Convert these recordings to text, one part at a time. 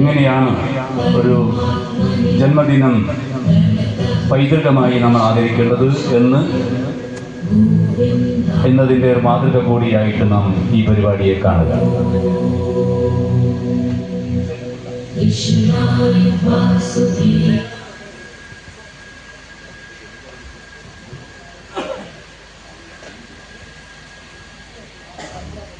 ഇങ്ങനെയാണ് ഒരു ജന്മദിനം പൈതൃകമായി നമ്മൾ ആദരിക്കേണ്ടത് എന്ന് എന്നതിന്റെ ഒരു മാതൃക കൂടിയായിട്ട് നാം ഈ പരിപാടിയെ കാണുക Thank you.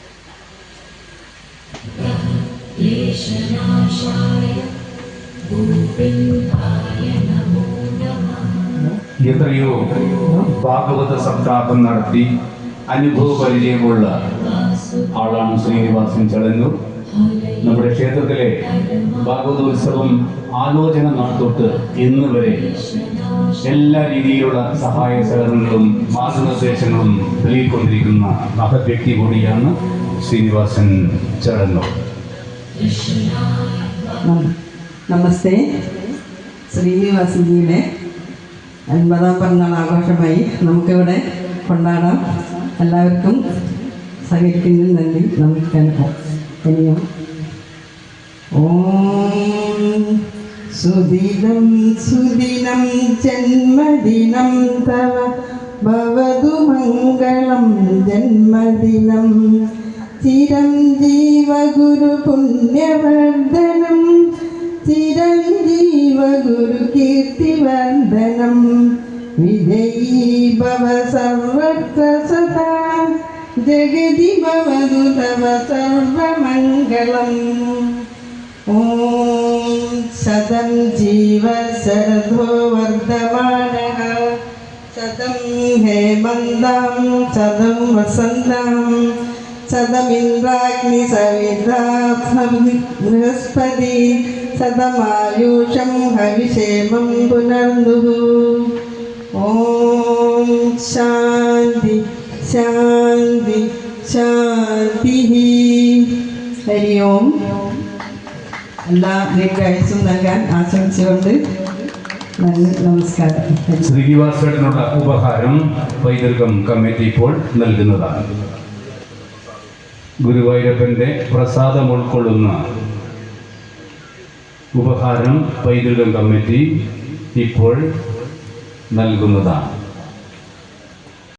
എത്രയോ ഭാഗവത സപ്താഹം നടത്തി അനുഭവ പരിചയമുള്ള ആളാണ് ശ്രീനിവാസൻ ചടങ്ങു. നമ്മുടെ ക്ഷേത്രത്തിലെ ഭാഗവതോത്സവം ആലോചന നാട്ടൊട്ട് ഇന്ന് വരെ എല്ലാ രീതിയിലുള്ള സഹായ സഹകരണങ്ങളും മാർഗനിർദ്ദേശങ്ങളും നൽകിക്കൊണ്ടിരിക്കുന്ന മഹത് വ്യക്തി കൂടിയാണ് ശ്രീനിവാസൻ നം- നമസ്തേ. ശ്രീനിവാസജിയുടെ അൻപതാം പിറന്നാൾ ആഘോഷമായി നമുക്കിവിടെ കൊണ്ടാടാം. എല്ലാവർക്കും സഹകരിക്കുന്നതിന് നന്ദി. നമസ്കാരം ഇനിയും ഓം സുദിനം സുദിനം ജന്മദിനം തവ. ഭവതു മംഗളം ജന്മദിനം. ചിരഞ്ജീവ ഗുരു പുണ്യവർദ്ധനം ചിരഞ്ജീവ ഗുരു കീർത്തിവർദ്ധനം വിജയീ ഭവ സർവത്ര സദാ ജഗതി ഭവതു തവ സർവമംഗളം. ഓം ശതം ജീവ ശരദോ വർദ്ധമാന ശതം ഹേമന്താം ശതം വസന്താം ശതമിന്ദ്രാഗ്നി സവിതാഭം ബൃഹസ്പതി ശതമായൂഷം ഹവിഷേമം പുനർന്നു. ഓം ശാന്തി ശാന്തി ശാന്തി. ഹരി ഓം. എല്ലാ ദീർഘായുസും നൽകാൻ ആശംസിച്ചുകൊണ്ട് നമസ്കാരം. ഹരി ശ്രീനിവാസേട്ടനുള്ള ഉപഹാരം പൈതൃകം കമ്മിറ്റി ഇപ്പോൾ നൽകുന്നതാണ്. ഗുരുവായൂരപ്പന്റെ പ്രസാദം ഉൾക്കൊള്ളുന്ന ഉപഹാരം പൈതൃകം കമ്മിറ്റി ഇപ്പോൾ നൽകുന്നതാണ്.